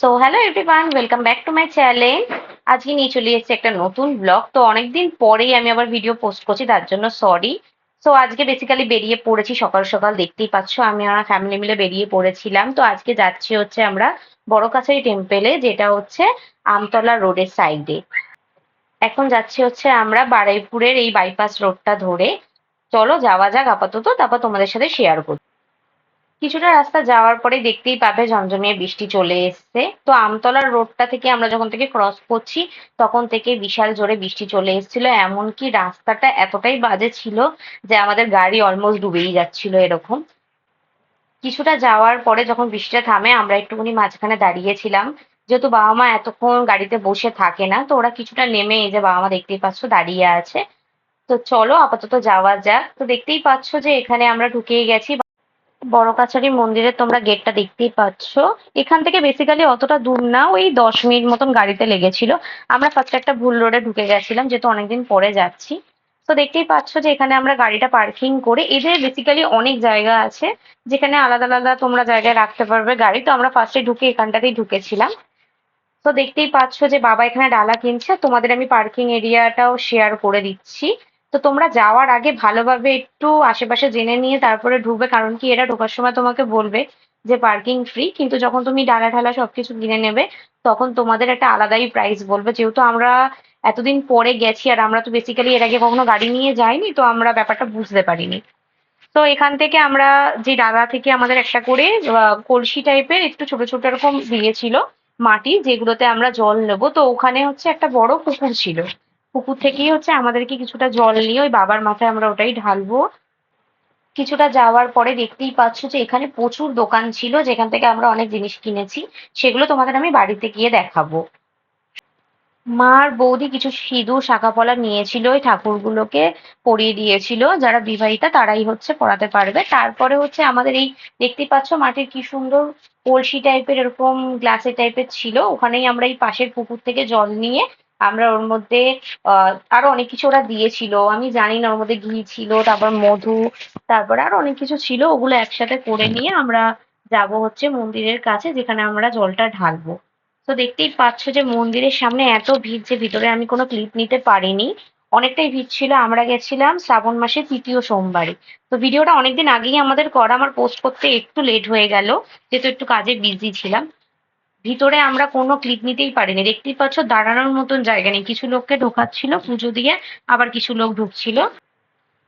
So hello everyone welcome back to my channel আজকে নিয়ে চলে এসেছি একটা নতুন ব্লগ তো অনেকদিন পরেই আমি আবার ভিডিও পোস্ট করছি, তার জন্য সরি সো আজকে বেসিক্যালি বেরিয়ে পড়েছি, সকাল সকাল দেখতেই পাচ্ছ, আমি আমার ফ্যামিলি মিলে বেরিয়ে পড়েছিলাম। তো আজকে যাচ্ছি হচ্ছে আমরা বড় কাছারি টেম্পেলে যেটা হচ্ছে আমতলা রোডের সাইডে এখন যাচ্ছি হচ্ছে আমরা বারুইপুরের এই বাইপাস রোডটা ধরে। চলো যাওয়া যাক আপাতত, তারপর তোমাদের সাথে শেয়ার করব কিছুটা রাস্তা যাওয়ার পরে দেখতেই পাবে ঝমঝমিয়ে বৃষ্টি চলে এসছে। তো আমতলার রোডটা থেকে আমরা যখন থেকে ক্রস করছি, তখন থেকে বিশাল জোরে বৃষ্টি চলে এসেছিল। এমনকি রাস্তাটা এতটাই বাজে ছিল যে আমাদের গাড়ি অলমোস্ট ডুবেই যাচ্ছিল এরকম। কিছুটা যাওয়ার পরে যখন বৃষ্টিটা থামে, আমরা একটুখানি মাঝখানে দাঁড়িয়েছিলাম। যেহেতু বাবা মা এতক্ষণ গাড়িতে বসে থাকে না, তো ওরা কিছুটা নেমে এই যে বাবা মা দেখতেই পাচ্ছ দাঁড়িয়ে আছে। তো চলো আপাতত যাওয়া যাক। তো দেখতেই পাচ্ছ যে এখানে আমরা ঢুকেই গেছি। বড় কাছারি মন্দিরের তোমরা গেটটা দেখতেই পাচ্ছ। এখান থেকে বেসিক্যালি অতটা দূর না, ওই দশ মিনিট মতন গাড়িতে লেগেছিল। আমরা ফার্স্ট একটা ভুল রোডে ঢুকে গেছিলাম, যেহেতু অনেকদিন পরে যাচ্ছি। তো দেখতেই পাচ্ছ যে এখানে আমরা গাড়িটা পার্কিং করে, এদের বেসিক্যালি অনেক জায়গা আছে, যেখানে আলাদা আলাদা তোমরা জায়গায় রাখতে পারবে গাড়ি। তো আমরা ফার্স্টে ঢুকে এখানটাতেই ঢুকেছিলাম। তো দেখতেই পাচ্ছ যে বাবা এখানে ডালা কিনছে, তোমাদের আমি পার্কিং এরিয়াটাও শেয়ার করে দিচ্ছি। তো তোমরা যাওয়ার আগে ভালোভাবে একটু আশেপাশে জেনে নিয়ে তারপরে ঢুকবে, কারণ কি এরা ঢোকার সময় তোমাকে বলবে যে পার্কিং ফ্রি কিন্তু যখন তুমি ডালা ঢালা সবকিছু কিনে নেবে, তখন তোমাদের একটা আলাদাই প্রাইস বলবে। যেহেতু আমরা এতদিন পরে গেছি আর আমরা তো বেসিক্যালি এর আগে কখনো গাড়ি নিয়ে যাইনি, তো আমরা ব্যাপারটা বুঝতে পারিনি। তো এখান থেকে আমরা যে ডালা থেকে আমাদের একটা করে কলসি টাইপের একটু ছোট ছোট এরকম দিয়েছিল মাটি, যেগুলোতে আমরা জল নেব। তো ওখানে হচ্ছে একটা বড় পুকুর ছিল। পুকুর থেকেই হচ্ছে আমাদেরকে কিছুটা জল নিয়ে ওই বাবার মাথায় আমরা ওটাই ঢালবো। কিছুটা যাওয়ার পরে দেখতেই পাচ্ছ যে এখানে প্রচুর দোকান ছিল, যেখান থেকে আমরা অনেক জিনিস কিনেছি। সেগুলো তোমাদের আমি বাড়িতে গিয়ে দেখাবো। মার বৌদি কিছু সিঁদুর শাখা পলা নিয়েছিল ওই ঠাকুরগুলোকে পরিয়ে দিয়েছিল। যারা বিবাহিতা তারাই হচ্ছে পড়াতে পারবে। তারপরে হচ্ছে আমাদের এই দেখতেই পাচ্ছ মাটির কি সুন্দর কলসি টাইপের এরকম গ্লাসের টাইপের ছিল। ওখানেই আমরা এই পাশের পুকুর থেকে জল নিয়ে আমরা ওর মধ্যে আহ আরও অনেক কিছু ওরা দিয়েছিল। আমি জানি না ওর মধ্যে ঘি ছিল তারপর মধু তারপর আরও অনেক কিছু ছিল। ওগুলো একসাথে করে নিয়ে আমরা যাব হচ্ছে মন্দিরের কাছে যেখানে আমরা জলটা ঢালবো। তো দেখতেই পাচ্ছ যে মন্দিরের সামনে এত ভিড় যে ভিতরে আমি কোনো ক্লিপ নিতে পারিনি। অনেকটাই ভিড় ছিল আমরা গেছিলাম শ্রাবণ মাসের তৃতীয় সোমবারে। তো ভিডিওটা অনেকদিন আগেই আমাদের করা আমার পোস্ট করতে একটু লেট হয়ে গেল যেহেতু একটু কাজে বিজি ছিলাম। ভিতরে আমরা কোনো ক্লিপ নিতেই পারিনি। দেখতেই পাচ্ছ, দাঁড়ানোর মতন জায়গা নেই। কিছু লোককে ঢোকাচ্ছিল, পুজো দিয়ে আবার কিছু লোক ঢুকছিল।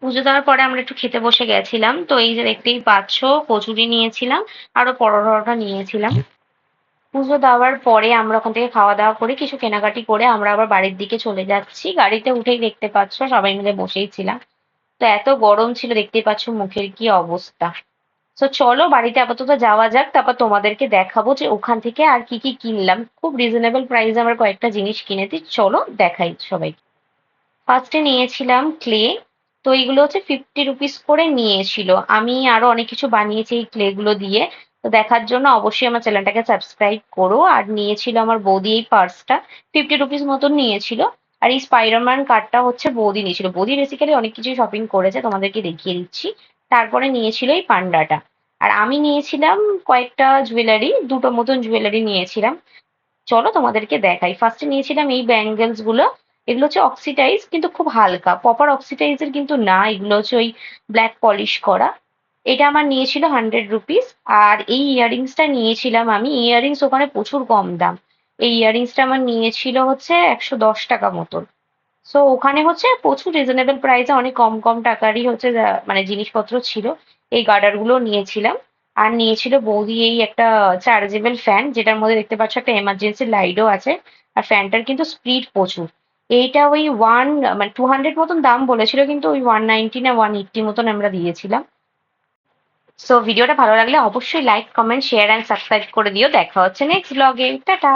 পুজো দেওয়ার পরে আমরা একটু খেতে বসে গেছিলাম। তো এই যে দেখতেই পাচ্ছ, কচুরি নিয়েছিলাম, আরও পরোটা নিয়েছিলাম। পুজো দেওয়ার পরে আমরা ওখান থেকে খাওয়া দাওয়া করে, কিছু কেনাকাটি করে আমরা আবার বাড়ির দিকে চলে যাচ্ছি। গাড়িতে উঠেই দেখতে পাচ্ছ, সবাই মিলে বসেই ছিলাম। তো এত গরম ছিল, দেখতেই পাচ্ছ মুখের কি অবস্থা। তো চলো বাড়িতে আপাতত যাওয়া যাক, তারপর তোমাদেরকে দেখাবো যে ওখান থেকে আর কি কি কিনলাম। খুব রিজনেবল প্রাইসে আমরা কয়েকটা জিনিস কিনেছি। চলো দেখাই সবাই। ফার্স্টে নিয়েছিলাম ক্লে তো এইগুলো হচ্ছে ফিফটি রুপিস করে নিয়েছিল। আমি আরও অনেক কিছু বানিয়েছি এই ক্লে গুলো দিয়ে। তো দেখার জন্য অবশ্যই আমার চ্যানেলটাকে সাবস্ক্রাইব করো। আর নিয়েছিল আমার বৌদি এই পার্সটা ফিফটি রুপিস মতন নিয়েছিল। আর এই স্পাইডারম্যান কার্ডটা হচ্ছে বৌদি নিয়েছিল। বৌদি বেসিক্যালি অনেক কিছুই শপিং করেছে। তোমাদেরকে দেখিয়ে দিচ্ছি। তারপরে নিয়েছিল এই পান্ডাটা। আর আমি নিয়েছিলাম কয়েকটা জুয়েলারি দুটো মতন জুয়েলারি নিয়েছিলাম। চলো তোমাদেরকে দেখাই। ফার্স্টে নিয়েছিলাম এই ব্যাঙ্গেলসগুলো। এগুলো হচ্ছে অক্সিটাইজ কিন্তু খুব হালকা। প্রপার অক্সিটাইজের কিন্তু না, এগুলো হচ্ছে ওই ব্ল্যাক পলিশ করা। এটা আমার নিয়েছিল হান্ড্রেড রুপিস আর এই ইয়াররিংসটা নিয়েছিলাম আমি। ইয়াররিংস ওখানে প্রচুর কম দাম। এই ইয়াররিংসটা আমার নিয়েছিল হচ্ছে একশো দশ টাকা মতন। সো ওখানে হচ্ছে প্রচুর রিজনেবল প্রাইসে অনেক কম কম টাকারই হচ্ছে মানে জিনিসপত্র ছিল। এই গার্ডারগুলো নিয়েছিলাম। আর নিয়েছিল বৌদি এই একটা চার্জেবল ফ্যান যেটার মধ্যে দেখতে পাচ্ছ একটা এমার্জেন্সি লাইটও আছে। আর ফ্যানটার কিন্তু স্পিড প্রচুর। এইটা ওই ওয়ান মানে টু হান্ড্রেড মতন দাম বলেছিল, কিন্তু ওই ওয়ান নাইনটি না ওয়ান এইটটি মতন আমরা দিয়েছিলাম। সো ভিডিওটা ভালো লাগলে অবশ্যই like comment share and subscribe করে দিও। দেখা হচ্ছে নেক্সট ব্লগে টাটা!